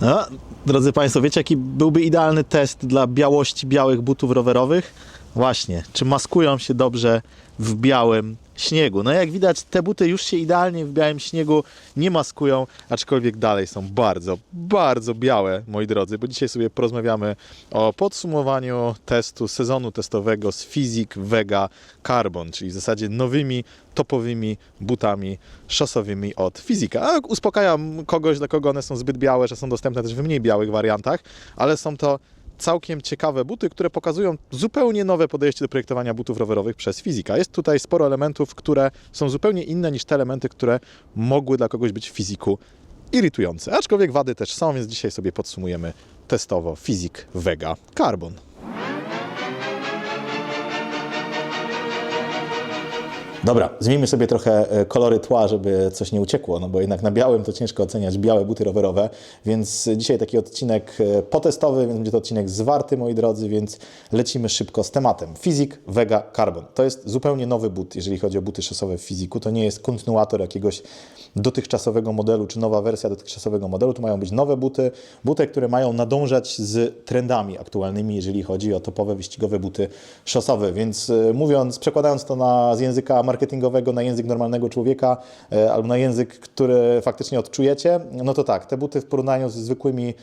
No, drodzy Państwo, wiecie jaki byłby idealny test dla białości białych butów rowerowych? Właśnie, czy maskują się dobrze w białym śniegu? No jak widać, te buty już się idealnie w białym śniegu nie maskują, aczkolwiek dalej są bardzo, bardzo białe, moi drodzy, bo dzisiaj sobie porozmawiamy o podsumowaniu testu sezonu testowego z Physic Vega Carbon, czyli w zasadzie nowymi, topowymi butami szosowymi od Fizika. A uspokajam kogoś, dla kogo one są zbyt białe, że są dostępne też w mniej białych wariantach, ale są to całkiem ciekawe buty, które pokazują zupełnie nowe podejście do projektowania butów rowerowych przez fizyka. Jest tutaj sporo elementów, które są zupełnie inne niż te elementy, które mogły dla kogoś być w fizyku irytujące. Aczkolwiek wady też są, więc dzisiaj sobie podsumujemy testowo Fizik Vega Carbon. Dobra, zmieńmy sobie trochę e, kolory tła, żeby coś nie uciekło, no bo jednak na białym to ciężko oceniać białe buty rowerowe, więc dzisiaj taki odcinek e, potestowy, więc będzie to odcinek zwarty, moi drodzy, więc lecimy szybko z tematem. Fizik Vega Carbon. To jest zupełnie nowy but, jeżeli chodzi o buty szosowe w fiziku. To nie jest kontynuator jakiegoś dotychczasowego modelu, czy nowa wersja dotychczasowego modelu. Tu mają być nowe buty, buty, które mają nadążać z trendami aktualnymi, jeżeli chodzi o topowe wyścigowe buty szosowe, więc e, mówiąc, przekładając to na, z języka marketingowego na język normalnego człowieka e, albo na język, który faktycznie odczujecie, no to tak, te buty w porównaniu z zwykłymi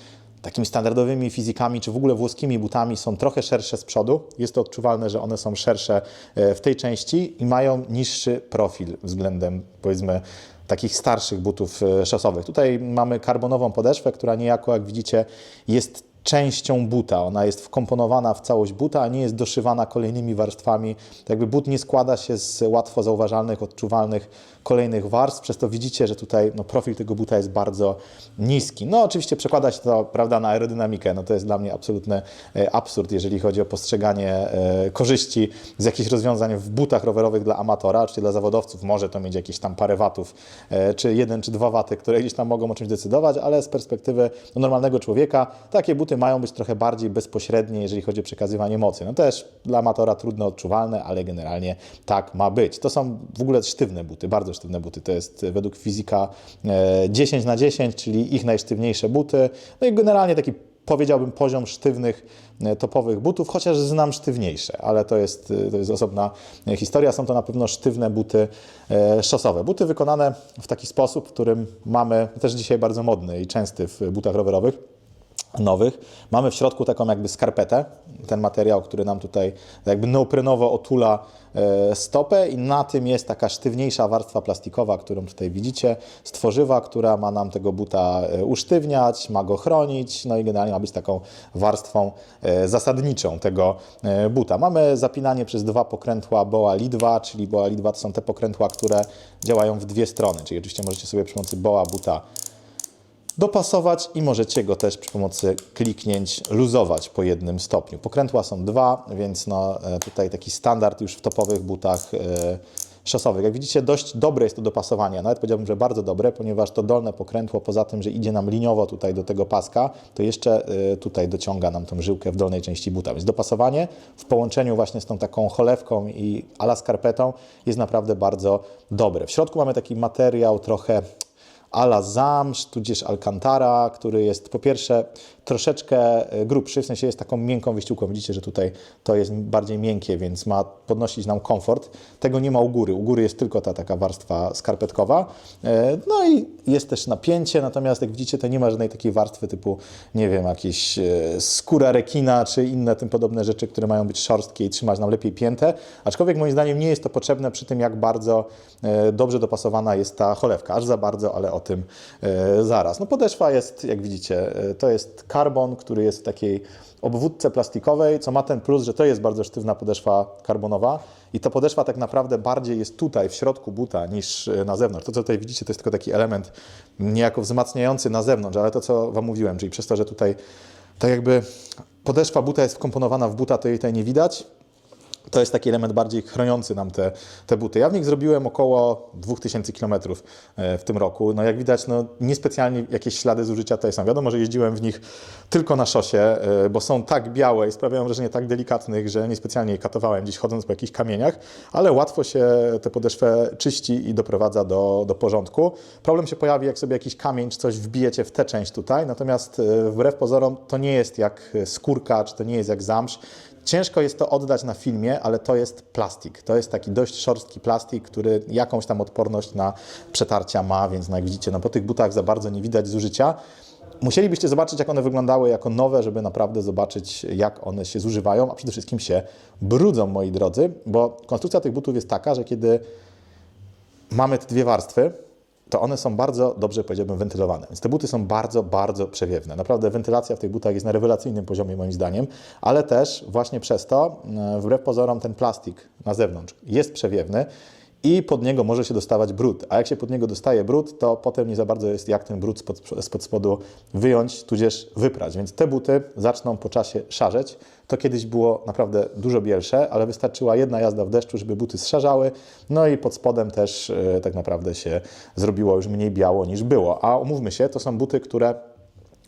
takimi standardowymi fizikami, czy w ogóle włoskimi butami są trochę szersze z przodu. Jest to odczuwalne, że one są szersze e, w tej części i mają niższy profil względem, powiedzmy, takich starszych butów e, szosowych. Tutaj mamy karbonową podeszwę, która niejako, jak widzicie, jest częścią buta. Ona jest wkomponowana w całość buta, a nie jest doszywana kolejnymi warstwami. Jakby but nie składa się z łatwo zauważalnych, odczuwalnych kolejnych warstw, przez to widzicie, że tutaj no, profil tego buta jest bardzo niski. No oczywiście przekłada się to prawda, na aerodynamikę. No, to jest dla mnie absolutny e, absurd, jeżeli chodzi o postrzeganie e, korzyści z jakichś rozwiązań w butach rowerowych dla amatora, czy dla zawodowców. Może to mieć jakieś tam parę watów, e, czy jeden, czy dwa waty, które gdzieś tam mogą o czymś decydować, ale z perspektywy no, normalnego człowieka takie buty mają być trochę bardziej bezpośrednie, jeżeli chodzi o przekazywanie mocy. No też dla amatora trudno odczuwalne, ale generalnie tak ma być. To są w ogóle sztywne buty, bardzo sztywne buty. To jest e, według fizyka e, 10 na 10, czyli ich najsztywniejsze buty. No i generalnie taki powiedziałbym poziom sztywnych e, topowych butów, chociaż znam sztywniejsze, ale to jest, e, to jest osobna e, historia. Są to na pewno sztywne buty e, szosowe. Buty wykonane w taki sposób, w którym mamy też dzisiaj bardzo modny i częsty w butach rowerowych nowych. Mamy w środku taką jakby skarpetę, ten materiał, który nam tutaj jakby neoprenowo otula e, stopę i na tym jest taka sztywniejsza warstwa plastikowa, którą tutaj widzicie, z tworzywa, która ma nam tego buta e, usztywniać, ma go chronić, no i generalnie ma być taką warstwą e, zasadniczą tego buta. Mamy zapinanie przez dwa pokrętła BOA LI2, czyli BOA LI2 to są te pokrętła, które działają w dwie strony, czyli oczywiście możecie sobie przy pomocy BOA buta dopasować i możecie go też przy pomocy kliknięć luzować po jednym stopniu. Pokrętła są dwa, więc no, e, tutaj taki standard już w topowych butach e, szosowych. Jak widzicie, dość dobre jest to dopasowanie, nawet powiedziałbym, że bardzo dobre, ponieważ to dolne pokrętło, poza tym, że idzie nam liniowo tutaj do tego paska, to jeszcze e, tutaj dociąga nam tą żyłkę w dolnej części buta. Więc dopasowanie w połączeniu właśnie z tą taką cholewką i ala skarpetą jest naprawdę bardzo dobre. W środku mamy taki materiał trochę ala zamsz, tudzież alcantara, który jest po pierwsze troszeczkę e, grubszy, w sensie jest taką miękką wyściółką. Widzicie, że tutaj to jest bardziej miękkie, więc ma podnosić nam komfort. Tego nie ma u góry. U góry jest tylko ta taka warstwa skarpetkowa. E, No i jest też napięcie, natomiast jak widzicie, to nie ma żadnej takiej warstwy typu, nie wiem, jakieś e, skóra rekina, czy inne tym podobne rzeczy, które mają być szorstkie i trzymać nam lepiej piętę. Aczkolwiek moim zdaniem nie jest to potrzebne przy tym, jak bardzo dobrze dopasowana jest ta cholewka. Aż za bardzo, ale o tym e, zaraz. No podeszwa jest, jak widzicie, e, to jest karbon, który jest w takiej obwódce plastikowej, co ma ten plus, że to jest bardzo sztywna podeszwa karbonowa i ta podeszwa tak naprawdę bardziej jest tutaj, w środku buta, niż e, na zewnątrz. To, co tutaj widzicie, to jest tylko taki element niejako wzmacniający na zewnątrz, ale to, co Wam mówiłem, czyli przez to, że tutaj tak jakby podeszwa buta jest wkomponowana w buta, to jej tutaj nie widać, to jest taki element bardziej chroniący nam te, te buty. Ja w nich zrobiłem około 2000 km w tym roku. No jak widać, no niespecjalnie jakieś ślady zużycia tutaj są. Wiadomo, że jeździłem w nich tylko na szosie, e, bo są tak białe i sprawiają wrażenie tak delikatnych, że niespecjalnie je katowałem gdzieś chodząc po jakichś kamieniach, ale łatwo się tę podeszwę czyści i doprowadza do, do porządku. Problem się pojawi, jak sobie jakiś kamień czy coś wbijecie w tę część tutaj, natomiast e, wbrew pozorom to nie jest jak skórka, czy to nie jest jak zamsz. Ciężko jest to oddać na filmie, ale to jest plastik. To jest taki dość szorstki plastik, który jakąś tam odporność na przetarcia ma, więc no jak widzicie, no po tych butach za bardzo nie widać zużycia. Musielibyście zobaczyć, jak one wyglądały jako nowe, żeby naprawdę zobaczyć, jak one się zużywają, a przede wszystkim się brudzą, moi drodzy, bo konstrukcja tych butów jest taka, że kiedy mamy te dwie warstwy, to one są bardzo dobrze, powiedziałbym, wentylowane. Więc te buty są bardzo, bardzo przewiewne. Naprawdę wentylacja w tych butach jest na rewelacyjnym poziomie, moim zdaniem, ale też właśnie przez to, e, wbrew pozorom, ten plastik na zewnątrz jest przewiewny i pod niego może się dostawać brud. A jak się pod niego dostaje brud, to potem nie za bardzo jest jak ten brud spod, spod spodu wyjąć, tudzież wyprać. Więc te buty zaczną po czasie szarzeć. To kiedyś było naprawdę dużo bielsze, ale wystarczyła jedna jazda w deszczu, żeby buty zszarzały. No i pod spodem też e, tak naprawdę się zrobiło już mniej biało niż było. A umówmy się, to są buty, które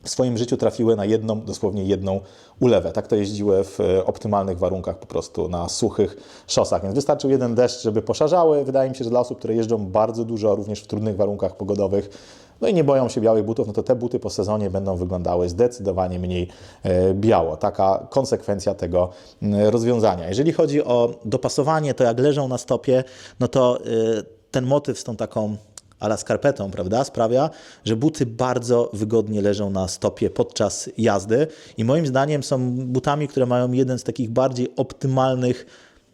w swoim życiu trafiły na jedną, dosłownie jedną ulewę. Tak to jeździły w e, optymalnych warunkach, po prostu na suchych szosach. Więc wystarczył jeden deszcz, żeby poszarzały. Wydaje mi się, że dla osób, które jeżdżą bardzo dużo, również w trudnych warunkach pogodowych, no i nie boją się białych butów, no to te buty po sezonie będą wyglądały zdecydowanie mniej e, biało. Taka konsekwencja tego rozwiązania. Jeżeli chodzi o dopasowanie, to jak leżą na stopie, no to e, ten motyw z tą taką ala skarpetą, prawda, sprawia, że buty bardzo wygodnie leżą na stopie podczas jazdy i moim zdaniem są butami, które mają jeden z takich bardziej optymalnych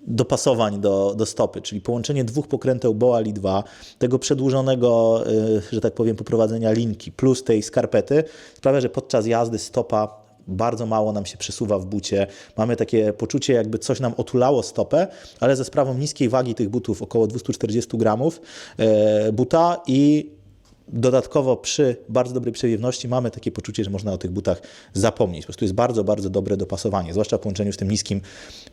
dopasowań do, do stopy, czyli połączenie dwóch pokręteł Boali 2, tego przedłużonego, że tak powiem, poprowadzenia linki plus tej skarpety sprawia, że podczas jazdy stopa bardzo mało nam się przesuwa w bucie. Mamy takie poczucie, jakby coś nam otulało stopę, ale ze sprawą niskiej wagi tych butów, około 240 gramów e, buta i Dodatkowo przy bardzo dobrej przewiewności mamy takie poczucie, że można o tych butach zapomnieć. Po prostu jest bardzo, bardzo dobre dopasowanie, zwłaszcza w połączeniu z tym niskim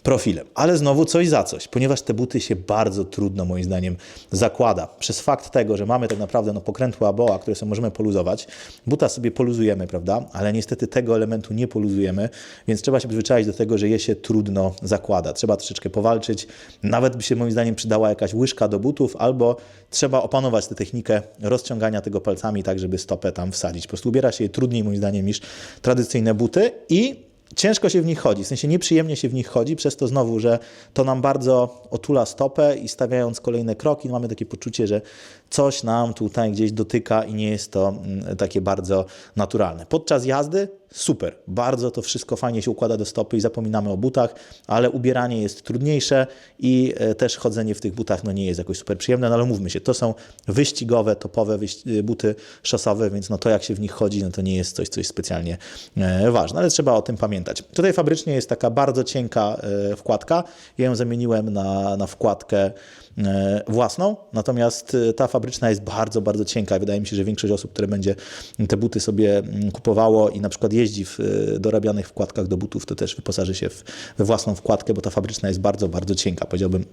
profilem. Ale znowu coś za coś, ponieważ te buty się bardzo trudno moim zdaniem zakłada. Przez fakt tego, że mamy tak naprawdę no, pokrętła aboa, które sobie możemy poluzować, buta sobie poluzujemy, prawda? Ale niestety tego elementu nie poluzujemy, więc trzeba się przyzwyczaić do tego, że je się trudno zakłada. Trzeba troszeczkę powalczyć. Nawet by się moim zdaniem przydała jakaś łyżka do butów, albo trzeba opanować tę technikę rozciągania tego palcami tak, żeby stopę tam wsadzić. Po prostu ubiera się je trudniej moim zdaniem niż tradycyjne buty i ciężko się w nich chodzi, w sensie nieprzyjemnie się w nich chodzi, przez to znowu, że to nam bardzo otula stopę i stawiając kolejne kroki, no mamy takie poczucie, że coś nam tutaj gdzieś dotyka i nie jest to mm, takie bardzo naturalne. Podczas jazdy super, bardzo to wszystko fajnie się układa do stopy i zapominamy o butach, ale ubieranie jest trudniejsze i e, też chodzenie w tych butach no nie jest jakoś super przyjemne, no ale mówmy się, to są wyścigowe, topowe wyś- buty szosowe, więc no to jak się w nich chodzi, no to nie jest coś, coś specjalnie e, ważne, ale trzeba o tym pamiętać. Tutaj fabrycznie jest taka bardzo cienka e, wkładka, ja ją zamieniłem na, na wkładkę E, własną, natomiast e, ta fabryczna jest bardzo, bardzo cienka. Wydaje mi się, że większość osób, które będzie te buty sobie mm, kupowało i na przykład jeździ w e, dorabianych wkładkach do butów, to też wyposaży się w, we własną wkładkę, bo ta fabryczna jest bardzo, bardzo cienka. Powiedziałbym,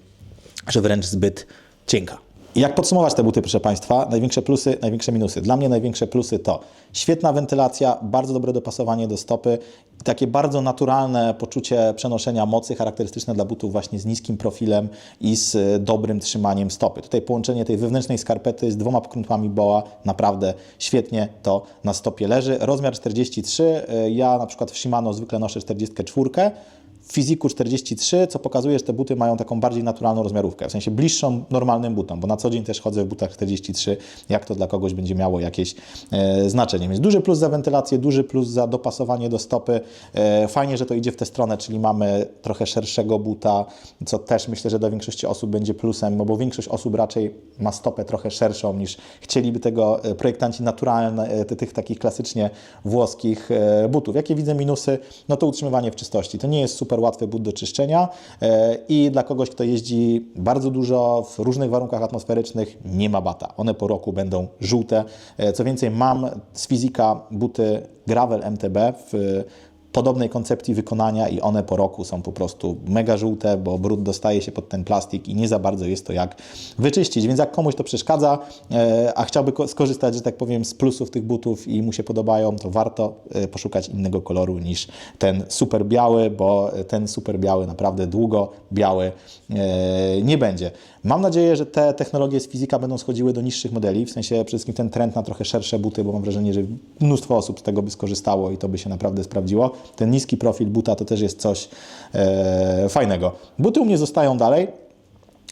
że wręcz zbyt cienka. Jak podsumować te buty, proszę Państwa? Największe plusy, największe minusy. Dla mnie największe plusy to świetna wentylacja, bardzo dobre dopasowanie do stopy, takie bardzo naturalne poczucie przenoszenia mocy charakterystyczne dla butów właśnie z niskim profilem i z dobrym trzymaniem stopy. Tutaj połączenie tej wewnętrznej skarpety z dwoma pokrętłami boa naprawdę świetnie to na stopie leży. Rozmiar 43, ja na przykład w Shimano zwykle noszę 44, w fiziku 43, co pokazuje, że te buty mają taką bardziej naturalną rozmiarówkę, w sensie bliższą normalnym butom, bo na co dzień też chodzę w butach 43, jak to dla kogoś będzie miało jakieś e, znaczenie. Więc duży plus za wentylację, duży plus za dopasowanie do stopy. E, fajnie, że to idzie w tę stronę, czyli mamy trochę szerszego buta, co też myślę, że dla większości osób będzie plusem, no bo większość osób raczej ma stopę trochę szerszą niż chcieliby tego e, projektanci naturalne, e, tych takich klasycznie włoskich e, butów. Jakie widzę minusy? No to utrzymywanie w czystości. To nie jest super super łatwy but do czyszczenia e, i dla kogoś, kto jeździ bardzo dużo w różnych warunkach atmosferycznych, nie ma bata. One po roku będą żółte. E, co więcej, mam z fizika buty Gravel MTB w podobnej koncepcji wykonania i one po roku są po prostu mega żółte, bo brud dostaje się pod ten plastik i nie za bardzo jest to jak wyczyścić. Więc jak komuś to przeszkadza, e, a chciałby ko- skorzystać, że tak powiem, z plusów tych butów i mu się podobają, to warto e, poszukać innego koloru niż ten super biały, bo ten super biały naprawdę długo biały e, nie będzie. Mam nadzieję, że te technologie z fizyka będą schodziły do niższych modeli, w sensie przede wszystkim ten trend na trochę szersze buty, bo mam wrażenie, że mnóstwo osób z tego by skorzystało i to by się naprawdę sprawdziło. Ten niski profil buta to też jest coś e, fajnego. Buty u mnie zostają dalej.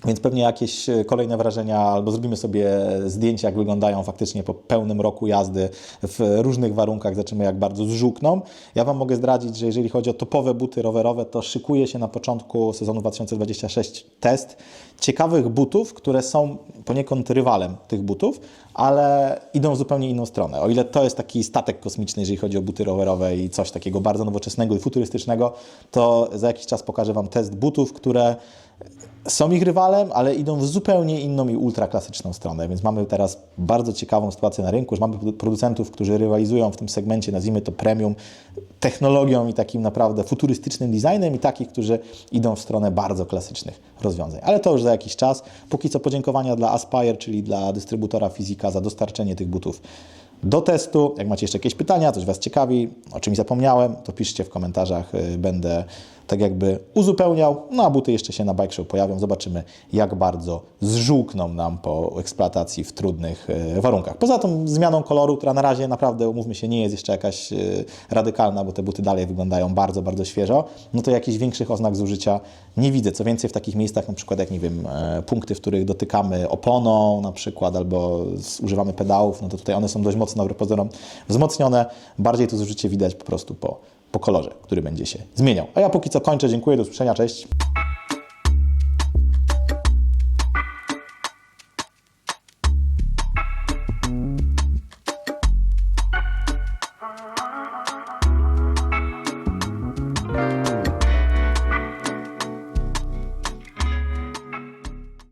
Więc pewnie jakieś e, kolejne wrażenia, albo zrobimy sobie zdjęcia, jak wyglądają faktycznie po pełnym roku jazdy w różnych warunkach, zobaczymy jak bardzo zżółkną. Ja Wam mogę zdradzić, że jeżeli chodzi o topowe buty rowerowe, to szykuje się na początku sezonu 2026 test ciekawych butów, które są poniekąd rywalem tych butów, ale idą w zupełnie inną stronę. O ile to jest taki statek kosmiczny, jeżeli chodzi o buty rowerowe i coś takiego bardzo nowoczesnego i futurystycznego, to za jakiś czas pokażę Wam test butów, które są ich rywalem, ale idą w zupełnie inną i ultraklasyczną stronę. Więc mamy teraz bardzo ciekawą sytuację na rynku, że mamy produ- producentów, którzy rywalizują w tym segmencie, nazwijmy to premium, technologią i takim naprawdę futurystycznym designem i takich, którzy idą w stronę bardzo klasycznych rozwiązań. Ale to już za jakiś czas. Póki co podziękowania dla Aspire, czyli dla dystrybutora Fizika za dostarczenie tych butów do testu. Jak macie jeszcze jakieś pytania, coś Was ciekawi, o czymś zapomniałem, to piszcie w komentarzach. y, Będę tak jakby uzupełniał. No a buty jeszcze się na Bike Show pojawią. Zobaczymy, jak bardzo zżółkną nam po eksploatacji w trudnych y, warunkach. Poza tą zmianą koloru, która na razie naprawdę, umówmy się, nie jest jeszcze jakaś y, radykalna, bo te buty dalej wyglądają bardzo, bardzo świeżo, no to jakichś większych oznak zużycia nie widzę. Co więcej, w takich miejscach, na przykład jak, nie wiem, e, punkty, w których dotykamy oponą na przykład, albo używamy pedałów, no to tutaj one są dość mocno wbrew pozorom wzmocnione. Bardziej to zużycie widać po prostu po, po kolorze, który będzie się zmieniał. A ja póki co kończę. Dziękuję, do usłyszenia, cześć.